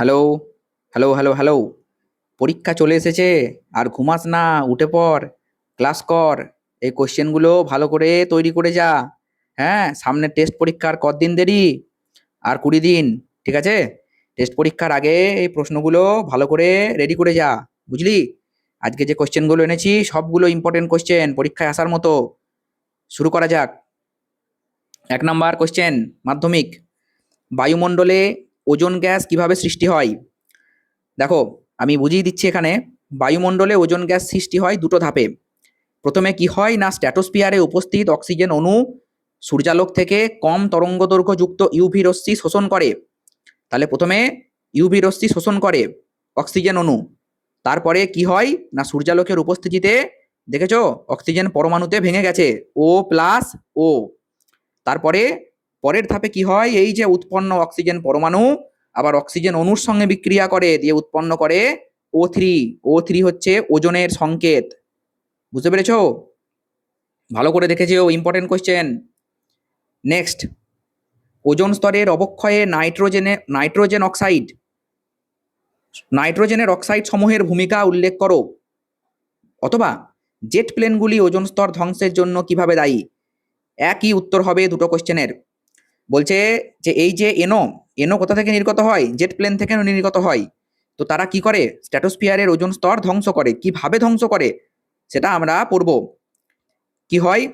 Hello hello hello hello. পরীক্ষা চলে এসেছে, আর ঘুমাস না, উঠে পড়, ক্লাস কর। এই কোশ্চেনগুলো ভালো করে তৈরি করে যা। হ্যাঁ সামনে টেস্ট পরীক্ষার কদিন দেরি? আর কুড়ি দিন, ঠিক আছে? টেস্ট পরীক্ষার আগে এই প্রশ্নগুলো ভালো করে রেডি করে যা, বুঝলি? আজকে যে কোশ্চেনগুলো এনেছি, সবগুলো ইম্পর্টেন্ট কোশ্চেন পরীক্ষায় আসার মতো। শুরু করা যাক। এক নাম্বার কোশ্চেন মাধ্যমিক। বায়ুমণ্ডলে ওজোন গ্যাস কীভাবে সৃষ্টি হয়? দেখো, আমি বুঝিয়ে দিচ্ছি এখানে, বায়ুমণ্ডলে ওজোন গ্যাস সৃষ্টি হয় দুটো ধাপে। প্রথমে কি হয় না স্ট্র্যাটোস্ফিয়ারে উপস্থিত অক্সিজেন অণু সূর্যালোক থেকে কম তরঙ্গ তরঙ্গদৈর্ঘ্যযুক্ত ইউভি রশ্মি শোষণ করে? তাহলে প্রথমে ইউভি রশ্মি শোষণ করে অক্সিজেন অণু। তারপরে কি হয় না সূর্যালোকের উপস্থিতিতে, দেখেছ? অক্সিজেন পরমাণুতে ভেঙে গেছে, ও প্লাস ও। তারপরে পরের ধাপে কি হয়? এই যে উৎপন্ন অক্সিজেন পরমাণু, আবার অক্সিজেন অণুর সঙ্গে বিক্রিয়া করে, দিয়ে উৎপন্ন করে ও থ্রি ও থ্রি হচ্ছে ওজনের সংকেত। বুঝতে পেরেছ? ভালো করে দেখেছিও ইম্পর্টেন্ট কোয়েশ্চেন নেক্সট ওজন স্তরের অবক্ষয়ে নাইট্রোজেনে, নাইট্রোজেন অক্সাইড। নাইট্রোজেনের অক্সাইড সমূহের ভূমিকা উল্লেখ করো। অথবা, জেট প্লেনগুলি ওজন স্তর ধ্বংসের জন্য কীভাবে দায়ী? একই উত্তর হবে দুটো কোশ্চেনের বলছে যে এই যে এনো এনো কোথা থেকে নির্গত হয়? জেট প্লেন থেকে নির্গত হয়। তো তারা কি করে? স্ট্র্যাটোস্ফিয়ারের ওজন স্তর ধ্বংস করে। কীভাবে ধ্বংস করে? সেটা আমরা পড়ব। কি হয়?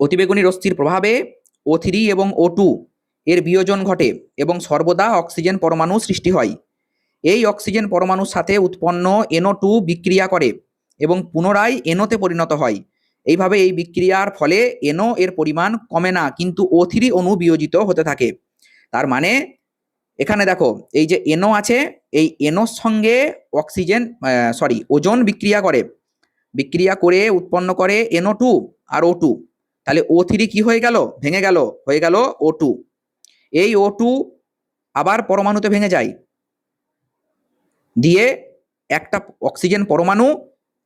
অতিবেগুনি রশ্মির প্রভাবে ও থ্রি এবং ও টু এর বিয়োজন ঘটে এবং সর্বদা অক্সিজেন পরমাণু সৃষ্টি হয়। এই অক্সিজেন পরমাণুর সাথে উৎপন্ন এনো টু বিক্রিয়া করে এবং পুনরায় এনোতে পরিণত হয়। এইভাবে এই বিক্রিয়ার ফলে এনও এর পরিমাণ কমে না, কিন্তু ও থ্রি অণু বিয়োজিত হতে থাকে। তার মানে এখানে দেখো, এই যে এনও আছে, এই এনোর সঙ্গে অক্সিজেন সরি ওজন বিক্রিয়া করে। বিক্রিয়া করে, উৎপন্ন করে এনও টু আর ও টু। তাহলে ও থ্রি কি হয়ে গেল? ভেঙে গেল। হয়ে গেল ও টু। এই ও টু আবার পরমাণুতে ভেঙে যায়। দিয়ে একটা অক্সিজেন পরমাণু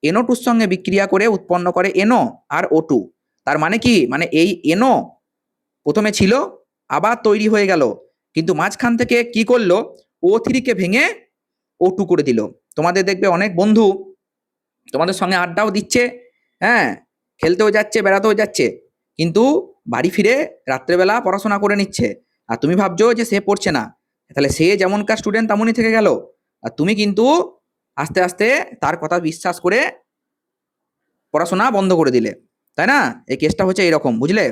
এনো টুর সঙ্গে বিক্রিয়া করে উৎপন্ন করে এনো আর ও টু তার মানে কি? মানে এই এনো প্রথমে ছিল, আবার তৈরি হয়ে গেল। কিন্তু মাঝখান থেকে কি করল? ও থ্রিকে ভেঙে ও টু করে দিল। তোমাদের দেখবে অনেক বন্ধু তোমাদের সঙ্গে আড্ডাও দিচ্ছে হ্যাঁ? খেলতেও যাচ্ছে, বেড়াতেও যাচ্ছে। কিন্তু বাড়ি ফিরে রাত্রেবেলা পড়াশোনা করে নিচ্ছে। আর তুমি ভাবছ যে সে পড়ছে না। তাহলে সে যেমনকার স্টুডেন্ট তেমনই থেকে গেল। আর তুমি কিন্তু আস্তে আস্তে তার কথা বিশ্বাস করে পড়াশোনা বন্ধ করে দিলে। তাই না? এই কেসটা হচ্ছে এরকম, বুঝলে?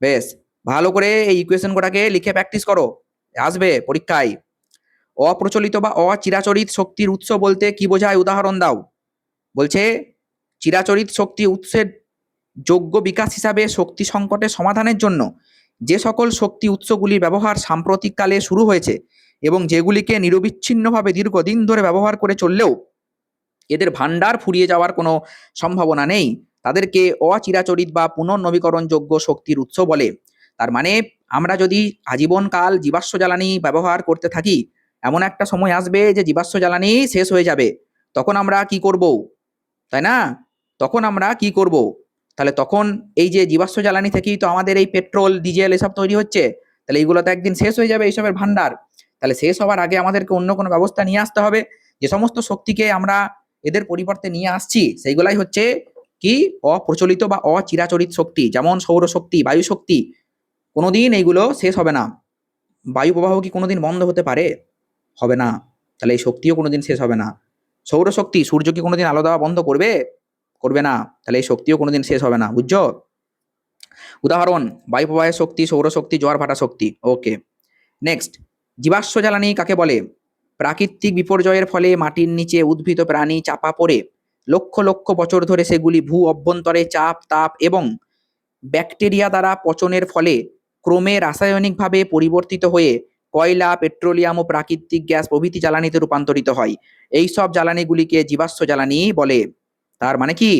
বেশ, ভালো করে এই ইকুয়েশন কটাকে লিখে প্র্যাকটিস করো। আসবে পরীক্ষায়। অপ্রচলিত বা অচিরাচরিত শক্তির উৎস বলতে কি বোঝায়? উদাহরণ দাও। বলছে, চিরাচরিত শক্তি উৎসের যোগ্য বিকাশ হিসাবে শক্তি সংকটের সমাধানের জন্য যে সকল শক্তি উৎসগুলির ব্যবহার সাম্প্রতিককালে শুরু হয়েছে এবং যেগুলিকে নিরবিচ্ছিন্নভাবে দীর্ঘদিন ধরে ব্যবহার করে চললেও এদের ভাণ্ডার ফুরিয়ে যাওয়ার কোনো সম্ভাবনা নেই। তাদেরকে অচিরাচরিত বা পুনর্নবীকরণযোগ্য শক্তির উৎস বলে। তার মানে আমরা যদি আজীবনকাল জীবাশ্ম জ্বালানি ব্যবহার করতে থাকি, এমন একটা সময় আসবে যে জীবাশ্ম জ্বালানি শেষ হয়ে যাবে। তখন আমরা কি করব? তাই না? তখন আমরা কি করব? তাহলে তখন এই যে জীবাশ্ম জ্বালানি থেকেই তো আমাদের এই পেট্রোল, ডিজেল এসব তৈরি হচ্ছে, তাহলে এইগুলো তো একদিন শেষ হয়ে যাবে এইসবের ভাণ্ডার। তাহলে শেষ হওয়ার আগে আমাদেরকে অন্য কোনো ব্যবস্থা নিয়ে আসতে হবে। যে সমস্ত শক্তিকে আমরা এদের পরিবর্তে নিয়ে আসছি, সেইগুলাই হচ্ছে কি? অপ্রচলিত বা অচিরাচরিত শক্তি, যেমন সৌরশক্তি বায়ু শক্তি কোনোদিন এইগুলো শেষ হবে না। বায়ু প্রবাহ কি কোনোদিন বন্ধ হতে পারে? হবে না। তাহলে এই শক্তিও কোনোদিন শেষ হবে না। সৌরশক্তি, সূর্য কি কোনোদিন আলো দেওয়া বন্ধ করবে? করবে না। তাহলে এই শক্তিও কোনোদিন শেষ হবে না। বুঝছ? উদাহরণ, বায়ু প্রবাহের শক্তি, সৌরশক্তি, জোয়ার ভাটা শক্তি। ওকে। নেক্সট জীবাশ্ম জ্বালানি কাকে বলে? প্রাকৃতিক বিপর্যয়ের ফলে মাটির নিচে উদ্ভিদ প্রাণী চাপা পড়ে। লক্ষ লক্ষ বছর ধরে সেগুলি ভূ অভ্যন্তরে চাপ, তাপ এবং ব্যাকটেরিয়া দ্বারা পচনের ফলে ক্রমে রাসায়নিকভাবে পরিবর্তিত হয়ে কয়লা, পেট্রোলিয়াম ও প্রাকৃতিক গ্যাস প্রভৃতি জ্বালানিতে রূপান্তরিত হয়। এই সব জ্বালানিগুলিকে জীবাশ্ম জ্বালানি বলে। তার মানে কি?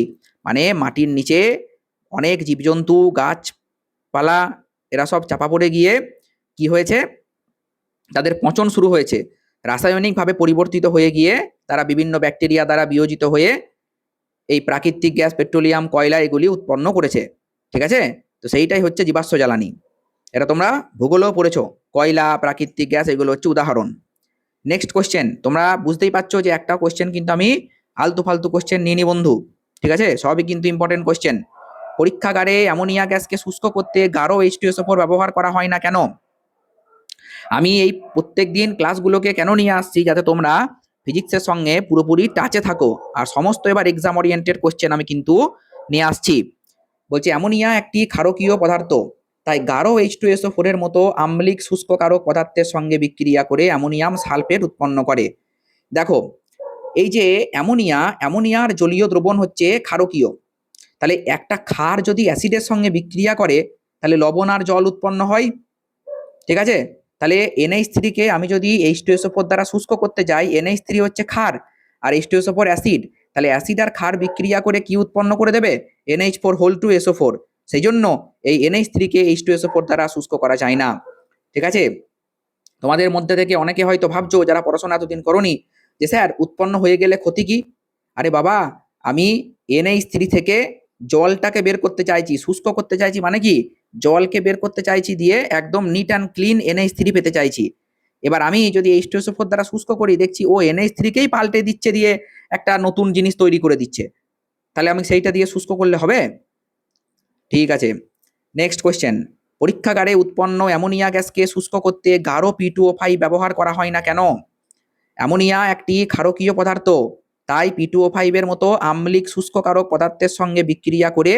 মানে মাটির নিচে অনেক জীবজন্তু, গাছপালা, এরা সব চাপা পড়ে গিয়ে কি হয়েছে? তাদের পচন শুরু হয়েছে, রাসায়নিকভাবে পরিবর্তিত হয়ে গিয়ে তারা বিভিন্ন ব্যাকটেরিয়া দ্বারা বিয়োজিত হয়ে এই প্রাকৃতিক গ্যাস, পেট্রোলিয়াম, কয়লা এগুলি উৎপন্ন করেছে। ঠিক আছে? তো সেইটাই হচ্ছে জীবাশ্ম জ্বালানি। এটা তোমরা ভূগোলও পড়েছো। কয়লা, প্রাকৃতিক গ্যাস এগুলো হচ্ছে উদাহরণ। নেক্সট কোশ্চেন তোমরা বুঝতেই পারছ যে একটা কোশ্চেন কিন্তু আমি আলতু ফালতু কোশ্চেন নিয়ে নি বন্ধু। ঠিক আছে? সবই কিন্তু ইম্পর্টেন্ট কোশ্চেন পরীক্ষাগারে অ্যামোনিয়া গ্যাসকে শুষ্ক করতে গাঢ় এইচ টু ব্যবহার করা হয় না কেন? আমি এই প্রত্যেক দিন ক্লাসগুলোকে কেন নিয়ে আসছি যাতে তোমরা ফিজিক্সের সঙ্গে পুরোপুরি টাচে থাকো? আর সমস্ত এবার এক্সাম ওরিয়েন্টেড কোশ্চেন আমি কিন্তু নিয়ে আসছি। বলছি, অ্যামোনিয়া একটি ক্ষারকীয় পদার্থ। তাই গাঢ় এইচ টু এসও ফোরের মতো আম্লিক শুষ্ককারক পদার্থের সঙ্গে বিক্রিয়া করে অ্যামোনিয়াম সালফেট উৎপন্ন করে। দেখো, এই যে অ্যামোনিয়া, অ্যামোনিয়ার জলীয় দ্রবণ হচ্ছে ক্ষারকীয়। তাহলে একটা ক্ষার যদি অ্যাসিডের সঙ্গে বিক্রিয়া করে, তাহলে লবণ আর জল উৎপন্ন হয়। ঠিক আছে? তাহলে এনএইচ থ্রিকে আমি যদি এইচ টু এসও ফোর দ্বারা শুষ্ক করতে যাই এনএইচ থ্রি হচ্ছে ক্ষার আর এইচ টু এসও অ্যাসিড, তাহলে অ্যাসিড আর ক্ষার বিক্রিয়া করে কি উৎপন্ন করে দেবে? NH four whole two SO four সেই জন্য এই এনএইচ থ্রিকে এইচ টু এসও ফোর দ্বারা শুষ্ক করা যায় না। ঠিক আছে? তোমাদের মধ্যে থেকে অনেকে হয়তো ভাবছ, যারা পড়াশোনা এতদিন করনি, যে স্যার উৎপন্ন হয়ে গেলে ক্ষতি কি? আরে বাবা, আমি এনএইচ থ্রি থেকে জলটাকে বের করতে চাইছি, শুষ্ক করতে চাইছি মানে কি? জলকে বের করতে চাইছি দিয়ে একদম neat and clean NH three পেতে চাইছি। এবার আমি যদি এইচ টু এসও ফোর দ্বারা শুষ্ক করি, দেখছি ও এনএইচ থ্রিকেই পাল্টে দিচ্ছে দিয়ে একটা নতুন জিনিস তৈরি করে দিচ্ছে। তাহলে আমি সেইটা দিয়ে শুষ্ক করলে হবে? ঠিক আছে। নেক্সট কোয়েশ্চেন পরীক্ষাগারে উৎপন্ন অ্যামোনিয়া গ্যাসকে শুষ্ক করতে গাঢ় পি টু ও ফাইভ ব্যবহার করা হয় না কেন? অ্যামোনিয়া একটি ক্ষারকীয় পদার্থ, তাই পি টু ও ফাইভের মতো আম্লিক শুষ্ককারক পদার্থের সঙ্গে বিক্রিয়া করে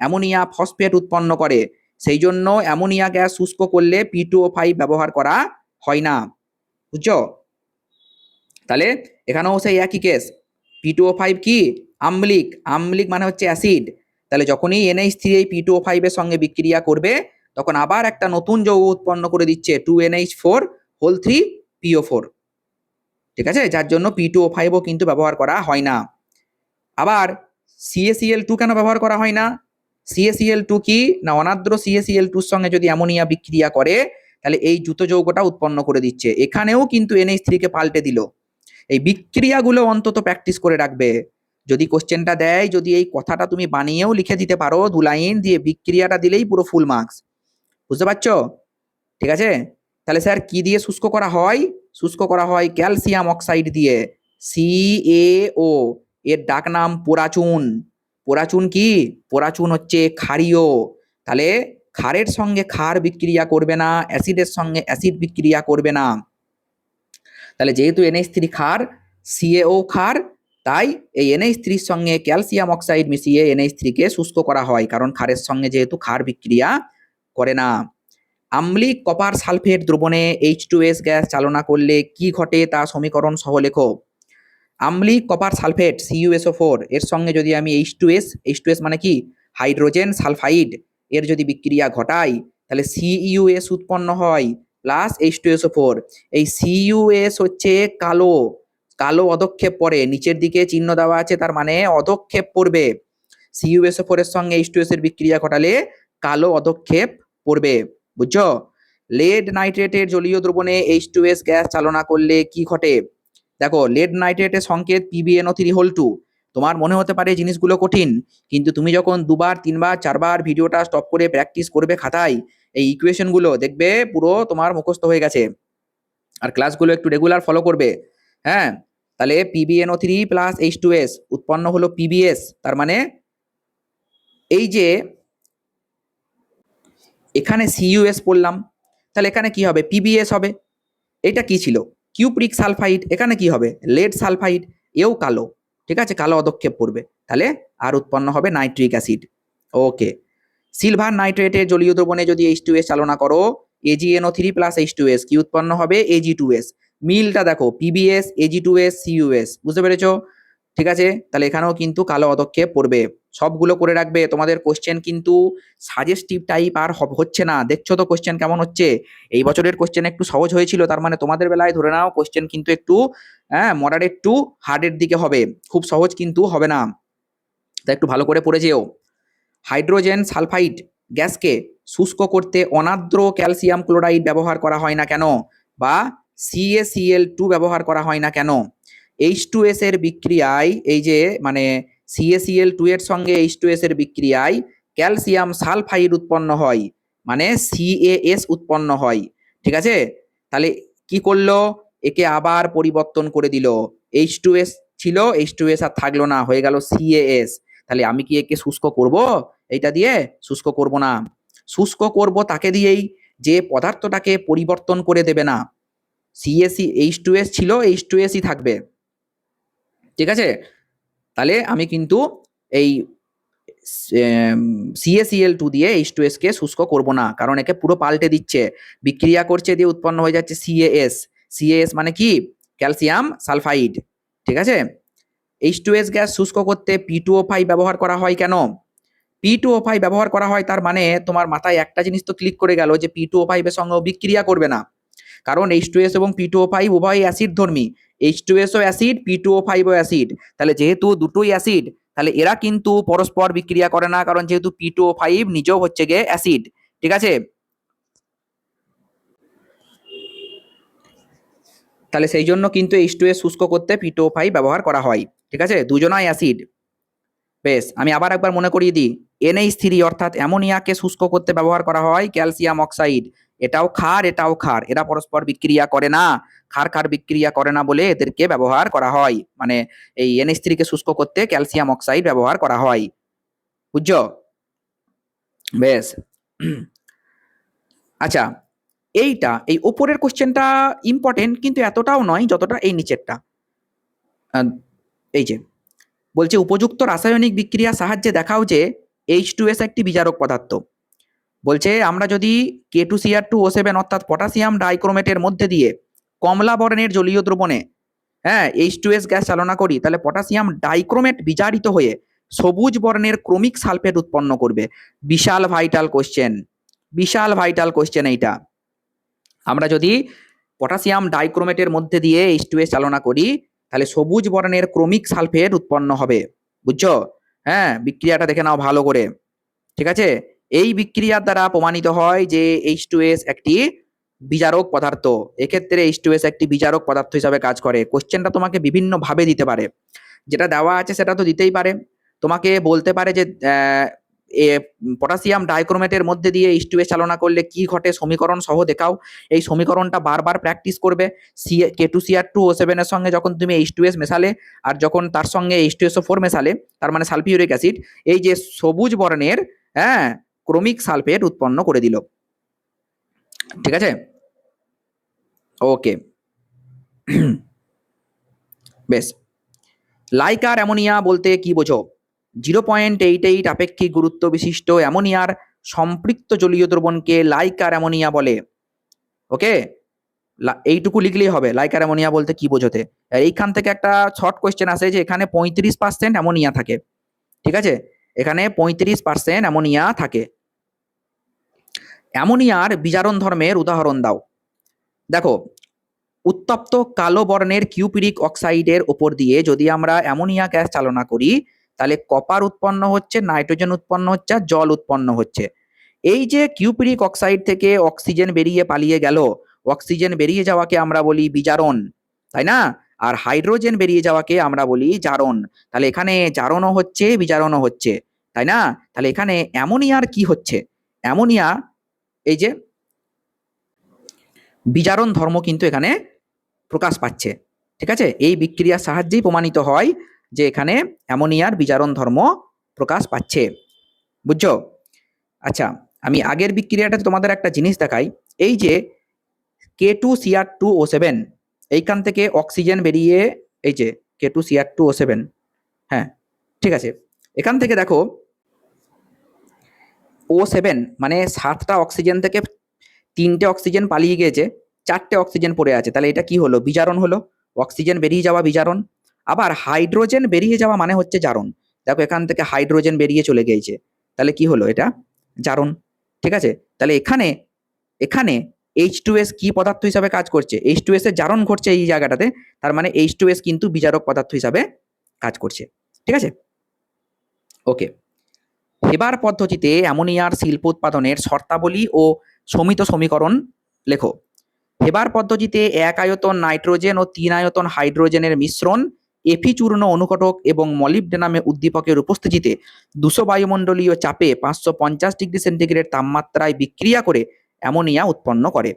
অ্যামোনিয়া ফসফেট উৎপন্ন করে। সেই জন্য অ্যামোনিয়া গ্যাস শুষ্ক করলে পি টু ও ফাইভ ব্যবহার করা হয় না। বুঝছ? তাহলে এখানেও সেই একই case P two O five কি? আম্লিক। আম্লিক মানে হচ্ছে অ্যাসিড। তাহলে যখনই এনএইচ থ্রি এই পি টু ও ফাইভের সঙ্গে বিক্রিয়া করবে, তখন আবার একটা নতুন যৌগ উৎপন্ন করে দিচ্ছে two NH four whole three PO four ঠিক আছে? যার জন্য পি টু ও ফাইভও কিন্তু ব্যবহার করা হয় না। আবার সিএসিএল টু কেন ব্যবহার করা হয় না? সিএসিএল টু কি? না অনাদ্র সিএসিএল টুর সঙ্গে যদি অ্যামোনিয়া বিক্রিয়া করে, তাহলে এই জুতো যৌগটা উৎপন্ন করে দিচ্ছে। এখানেও কিন্তু এনএইচ থ্রিকে পাল্টে দিল। এই বিক্রিয়াগুলো অন্তত প্র্যাকটিস করে রাখবে। যদি কোশ্চেনটা দেয়, যদি এই কথাটা তুমি বানিয়েও লিখে দিতে পারো, দু লাইন দিয়ে বিক্রিয়াটা দিলেই পুরো ফুল মার্কস। বুঝতে পারছ? ঠিক আছে? তাহলে স্যার, কি দিয়ে শুষ্ক করা হয়? শুষ্ক করা হয় ক্যালসিয়াম অক্সাইড দিয়ে। সি এ ও এর ডাক নাম পোরাচুন। পোরাচুন কি? পোরাচুন হচ্ছে ক্ষারীয়। তাহলে ক্ষারের সঙ্গে ক্ষার বিক্রিয়া করবে না, অ্যাসিডের সঙ্গে অ্যাসিড বিক্রিয়া করবে না। তাহলে যেহেতু এনএইচ থ্রি ক্ষার, সিএও ক্ষার, তাই এই এনএইচ থ্রির সঙ্গে ক্যালসিয়াম অক্সাইড মিশিয়ে এনএইচ থ্রিকে শুষ্ক করা হয়, কারণ ক্ষারের সঙ্গে যেহেতু ক্ষার বিক্রিয়া করে না। আম্লিক কপার সালফেট দ্রবণে এইচ টু এস গ্যাস চালনা করলে কি ঘটে তা সমীকরণ সহ লেখো। আম্লিক copper sulphate C U S O four এর সঙ্গে যদি আমি H two S H two S মানে কি? হাইড্রোজেন সালফাইড এর যদি বিক্রিয়া ঘটাই, তাহলে সিইউএস উৎপন্ন হয় plus H two SO four এই সিইউএস হচ্ছে কালো কালো অধক্ষেপ পড়ে নিচের দিকে চিহ্ন দেওয়া আছে, তার মানে অধক্ষেপ পড়বে। সিইউএসও ফোর এর সঙ্গে এইচ টু এস এর বিক্রিয়া ঘটালে কালো অধক্ষেপ পড়বে, বুঝছ? লেড নাইট্রেটের জলীয় দ্রবণে এইচ টু এস গ্যাস চালনা করলে কি ঘটে? দেখো লেড নাইট্রেটের সংকেত পিবিএনও থ্রি হোল টু তোমার মনে হতে পারে জিনিসগুলো কঠিন, কিন্তু তুমি যখন দুবার, তিনবার, চারবার ভিডিওটা স্টপ করে প্র্যাকটিস করবে খাতায়, এই ইকুয়েশনগুলো দেখবে পুরো তোমার মুখস্থ হয়ে গেছে। আর ক্লাসগুলো একটু রেগুলার ফলো করবে। হ্যাঁ তাহলে PBNO three plus H two S উৎপন্ন হলো পিবিএস তার মানে এই যে এখানে সিইউএস পড়লাম, তাহলে এখানে কি হবে? পিবিএস হবে। এটা কি ছিল? কিউপ্রিক সালফাইড এখানে কি হবে? লেড সালফাইড এও কালো। ঠিক আছে? কালো অদক্ষেপ পড়বে তাহলে আর উৎপন্ন হবে নাইট্রিক অ্যাসিড ওকে সিলভার নাইট্রেটের জলীয় দ্রবণে যদি এইচ টু এস চালনা করো AGNO three plus H two S কি উৎপন্ন হবে? এজি টু এস মিলটা দেখো PBS AG two S CUS বুঝতে পেরেছ? ঠিক আছে? তাহলে এখানেও কিন্তু কালো অদক্ষেপ পড়বে। সবগুলো করে রাখবে। তোমাদের কোশ্চেন কিন্তু সাজেস্টিভ টাইপ আর হচ্ছে না। দেখছ তো কোশ্চেন কেমন হচ্ছে? এই বছরের কোশ্চেন একটু সহজ হয়েছিল, তার মানে তোমাদের বেলায় ধরে নাও কোশ্চেন কিন্তু একটু হ্যাঁ মডারেট টু হার্ডের দিকে হবে। খুব সহজ কিন্তু হবে না। তা একটু ভালো করে পড়ে যেও। হাইড্রোজেন সালফাইড গ্যাসকে শুষ্ক করতে অনাদ্র ক্যালসিয়াম ক্লোরাইড ব্যবহার করা হয় না কেন? বা সিএসিএল টু ব্যবহার করা হয় না কেন? এইচ টু এস এর বিক্রিয়ায়, এই যে মানে সিএসিএল টু এর সঙ্গে এইচ টু এস এর বিক্রিয়ায় ক্যালসিয়াম সালফাইড উৎপন্ন হয় মানে সিএএস উৎপন্ন হয়, ঠিক আছে? তাহলে কি করল? একে আবার পরিবর্তন করে দিল। এইচ টু এস ছিল এইচ টু এস আর থাকল না, হয়ে গেল সিএএস তাহলে আমি কি একে শুষ্ক করব? এইটা দিয়ে শুষ্ক করব না। শুষ্ক করব তাকে দিয়েই যে পদার্থটাকে পরিবর্তন করে দেবে না। সিএসি এইচ টু এস ছিল এইচ টু এসই থাকবে। ঠিক আছে? তাহলে আমি কিন্তু এই সিএসিএল টু দিয়ে এইচ টু এসকে শুষ্ক করব না, কারণ একে পুরো পাল্টে দিচ্ছে। বিক্রিয়া করছে দিয়ে উৎপন্ন হয়ে যাচ্ছে সিএএস সিএএস মানে কি? ক্যালসিয়াম সালফাইড, ঠিক আছে? এইচ টু এস গ্যাস শুষ্ক করতে পি টু ও ফাইভ ব্যবহার করা হয় কেন? পি টু ও ফাইভ ব্যবহার করা হয় তার মানে তোমার মাথায় একটা জিনিস তো ক্লিক করে গেল যে পি টু ও ফাইভের সঙ্গেও বিক্রিয়া করবে না। কারণ এইচ টু এস এবং পি টু ও ফাইভ উভয় অ্যাসিড ধর্মী। H two SO acid P two O ফাইভও acid তাহলে যেহেতু দুটোই অ্যাসিড তাহলে এরা কিন্তু পরস্পর বিক্রিয়া করে না, কারণ যেহেতু পি টু ও ফাইভ নিজেও হচ্ছে গিয়ে অ্যাসিড ঠিক আছে? তাহলে সেই জন্য কিন্তু এইচ টু এস শুষ্ক করতে পি টু ও ফাইভ ব্যবহার করা হয়। ঠিক আছে? দুজনাই অ্যাসিড বেশ, আমি আবার একবার মনে করিয়ে দিই। এনএইচ থ্রি অর্থাৎ অ্যামোনিয়াকে শুষ্ক করতে ব্যবহার করা হয় ক্যালসিয়াম অক্সাইড। এটাও ক্ষার এটাও ক্ষার। এরা পরস্পর বিক্রিয়া করে না। ক্ষার ক্ষার বিক্রিয়া করে না বলে এদেরকে ব্যবহার করা হয়। মানে এই এনএইচ থ্রিকে শুষ্ক করতে ক্যালসিয়াম অক্সাইড ব্যবহার করা হয়। বুঝছ? বেশ। আচ্ছা এইটা, এই ওপরের কোশ্চেনটা ইম্পর্টেন্ট কিন্তু এতটাও নয় যতটা এই নিচেরটা। এই যে, বলছে উপযুক্ত রাসায়নিক বিক্রিয়া সাহায্যে দেখাও যে এইচ টু এস একটি বিজারক পদার্থ। বলছে আমরা যদি K two CR two O seven অর্থাৎ পটাশিয়াম ডাইক্রোমেটের মধ্যে দিয়ে কমলা বর্ণের জলীয় দ্রবণে। হ্যাঁ এইচ টু এস গ্যাস চালনা করি, তাহলে পটাশিয়াম ডাইক্রোমেট বিজারিত হয়ে সবুজ বর্ণের ক্রমিক সালফেট উৎপন্ন করবে। বিশাল ভাইটাল কোশ্চেন বিশাল ভাইটাল কোশ্চেন এইটা। আমরা যদি পটাশিয়াম ডাইক্রোমেটের মধ্যে দিয়ে এইচ টু এস চালনা করি, তাহলে সবুজ বর্ণের ক্রমিক সালফেট উৎপন্ন হবে। বুঝছ? হ্যাঁ বিক্রিয়াটা দেখে নাও ভালো করে। ঠিক আছে? এই বিক্রিয়ার দ্বারা প্রমাণিত হয় যে এইচ টু এস একটি বিজারক পদার্থ। এক্ষেত্রে এইচ টু এস একটি বিজারক পদার্থ হিসাবে কাজ করে। কোশ্চেনটা তোমাকে বিভিন্ন ভাবে দিতে পারে। যেটা দেওয়া আছে সেটা তো দিতেই পারে। তোমাকে বলতে পারে যে এ, পটাশিয়াম ডাইক্রোমেটের মধ্যে দিয়ে এইচ টু এস চালনা করলে কি ঘটে? সমীকরণ সহ দেখাও। এই সমীকরণটা বারবার প্র্যাকটিস করবে। C K two C R two O সেভেনের সঙ্গে যখন তুমি এইচ টু এস মেশালে, আর যখন তার সঙ্গে H two S O four মেশালে, তার মানে সালফিউরিক অ্যাসিড, এই যে সবুজ বর্ণের হ্যাঁ ক্রমিক সালফেট উৎপন্ন করে দিল। ঠিক আছে? ওকে বেশ। লাইকার অ্যামোনিয়া বলতে কি বোঝো? জিরো পয়েন্ট এইট এইট আপেক্ষিক গুরুত্ব বিশিষ্ট অ্যামোনিয়ার সম্পৃক্ত জলীয় দ্রবণকে লাইকার অ্যামোনিয়া বলে। ওকে এইটুকু লিখলেই হবে। লাইকার অ্যামোনিয়া বলতে কি বোঝোতে? এইখান থেকে একটা শর্ট কোয়েশ্চেন আসে যে এখানে পঁয়ত্রিশ পার্সেন্ট অ্যামোনিয়া থাকে। ঠিক আছে? এখানে পঁয়ত্রিশ পার্সেন্ট অ্যামোনিয়া থাকে। অ্যামোনিয়ার বিজারণ ধর্মের উদাহরণ দাও। দেখো, উত্তপ্ত কালো বর্ণের কিউপিরিক অক্সাইডের ওপর দিয়ে যদি আমরা অ্যামোনিয়া গ্যাস চালনা করি, তাহলে কপার উৎপন্ন হচ্ছে, নাইট্রোজেন উৎপন্ন হচ্ছে, আর জল উৎপন্ন হচ্ছে। এই যে কিউপিরিক অক্সাইড থেকে অক্সিজেন বেরিয়ে পালিয়ে গেল, অক্সিজেন বেরিয়ে যাওয়াকে আমরা বলি বিজারণ, তাই না? আর হাইড্রোজেন বেরিয়ে যাওয়াকে আমরা বলি জারণ, তাহলে এখানে জারণও হচ্ছে, বিজারণও হচ্ছে, তাই না? তাহলে এখানে অ্যামোনিয়ার কি হচ্ছে? অ্যামোনিয়া এই যে বিজারণ ধর্ম কিন্তু এখানে প্রকাশ পাচ্ছে, ঠিক আছে? এই বিক্রিয়ার সাহায্যেই প্রমাণিত হয় যে এখানে অ্যামোনিয়ার বিজারণ ধর্ম প্রকাশ পাচ্ছে। বুঝছ? আচ্ছা আমি আগের বিক্রিয়াটাতে তোমাদের একটা জিনিস দেখাই। এই যে K two CR two O seven এইখান থেকে অক্সিজেন বেরিয়ে, এই যে K two CR two O seven হ্যাঁ ঠিক আছে? এখান থেকে দেখো ও সেভেন মানে সাতটা অক্সিজেন থেকে তিনটে অক্সিজেন পালিয়ে গিয়েছে, চারটে অক্সিজেন পড়ে আছে। তাহলে এটা কি হলো? বিজারণ হলো। অক্সিজেন বেরিয়ে যাওয়া বিজারণ। আবার হাইড্রোজেন বেরিয়ে যাওয়া মানে হচ্ছে জারণ। দেখো এখান থেকে হাইড্রোজেন বেরিয়ে চলে গিয়েছে। তাহলে কি হলো এটা? জারণ। ঠিক আছে? তাহলে এখানে এখানে এইচ টু এস কি পদার্থ হিসাবে কাজ করছে? এইচ টু এস এর জারণ ঘটছে এই জায়গাটাতে। তার মানে এইচ টু এস কিন্তু বিজারক পদার্থ হিসাবে কাজ করছে। ঠিক আছে? ওকে হেবার পদ্ধতিতে অ্যামোনিয়ার শিল্প উৎপাদনের শর্তাবলী ও সমিত সমীকরণ লেখো। হেবার পদ্ধতিতে এক আয়তন নাইট্রোজেন ও তিন আয়তন হাইড্রোজেনের মিশ্রণ এফি চূর্ণ অনুঘটক এবং মলিবডেনামে উদ্দীপকের উপস্থিতিতে দুশো বায়ুমণ্ডলীয় চাপে পাঁচশো পঞ্চাশ ডিগ্রি সেন্টিগ্রেড তাপমাত্রায় বিক্রিয়া করে অ্যামোনিয়া উৎপন্ন করে।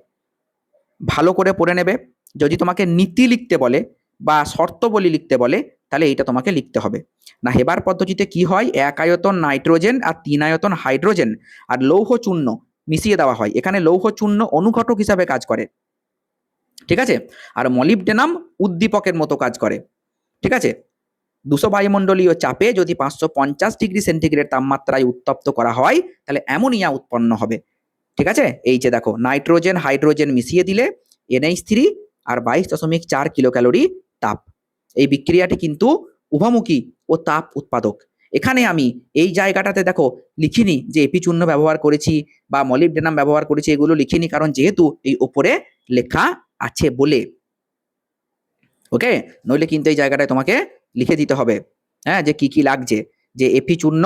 ভালো করে পড়ে নেবে। যদি তোমাকে নীতি লিখতে বলে বা শর্তবলী লিখতে বলে তাহলে এইটা তোমাকে লিখতে হবে। না, হেবার পদ্ধতিতে কি হয়? এক আয়তন নাইট্রোজেন আর তিন আয়তন হাইড্রোজেন আর লৌহ চূর্ণ মিশিয়ে দেওয়া হয়। এখানে লৌহ চূর্ণ অনুঘটক হিসাবে কাজ করে। ঠিক আছে? আর মলিবডেনাম উদ্দীপকের মতো কাজ করে। ঠিক আছে? দুশো বায়ুমণ্ডলীয় চাপে যদি পাঁচশো পঞ্চাশ ডিগ্রি সেন্টিগ্রেড তাপমাত্রায় উত্তপ্ত করা হয়, তাহলে অ্যামোনিয়া উৎপন্ন হবে। ঠিক আছে? এই যে দেখো, নাইট্রোজেন, হাইড্রোজেন মিশিয়ে দিলে এনএইচ থ্রি আর বাইশ দশমিক চার কিলো ক্যালোরি তাপ। এই বিক্রিয়াটি কিন্তু উভমুখী ও তাপ উৎপাদক। এখানে আমি এই জায়গাটাতে দেখো লিখিনি যে এপি চূর্ণ ব্যবহার করেছি বা মলিবডেনাম ব্যবহার করেছি, এগুলো লিখিনি কারণ যেহেতু এই ওপরে লেখা আছে বলে। ওকে? নইলে কিন্তু এই জায়গাটায় তোমাকে লিখে দিতে হবে। হ্যাঁ যে কি কি লাগছে? যে এপি চূর্ণ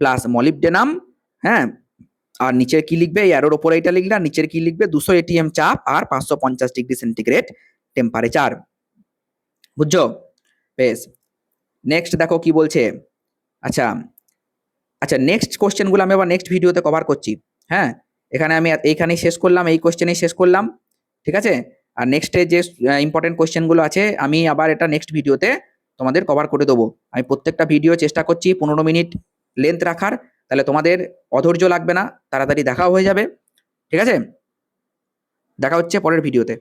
প্লাস মলিবডেনাম হ্যাঁ আর নিচের কি লিখবে? এই অ্যারোর ওপরে এটা লিখলে আর নিচের কি লিখবে? দুশো এটিএম চাপ আর পাঁচশো পঞ্চাশ ডিগ্রি সেন্টিগ্রেড টেম্পারেচার বুঝছ? বেশ। নেক্সট দেখো কি বলছে। আচ্ছা। আচ্ছা নেক্সট কোশ্চেনগুলো আমি আবার নেক্সট ভিডিওতে কভার করছি। হ্যাঁ? এখানে আমি এইখানেই শেষ করলাম, এই কোশ্চেনেই শেষ করলাম। ঠিক আছে? আর নেক্সটে যে ইম্পর্টেন্ট কোশ্চেনগুলো আছে, আমি আবার এটা নেক্সট ভিডিওতে তোমাদের কভার করে দেবো। আমি প্রত্যেকটা ভিডিও চেষ্টা করছি পনেরো মিনিট লেন্থ রাখার। তাহলে তোমাদের অধৈর্য লাগবে না, তাড়াতাড়ি দেখাও হয়ে যাবে। ঠিক আছে? দেখা হচ্ছে পরের ভিডিওতে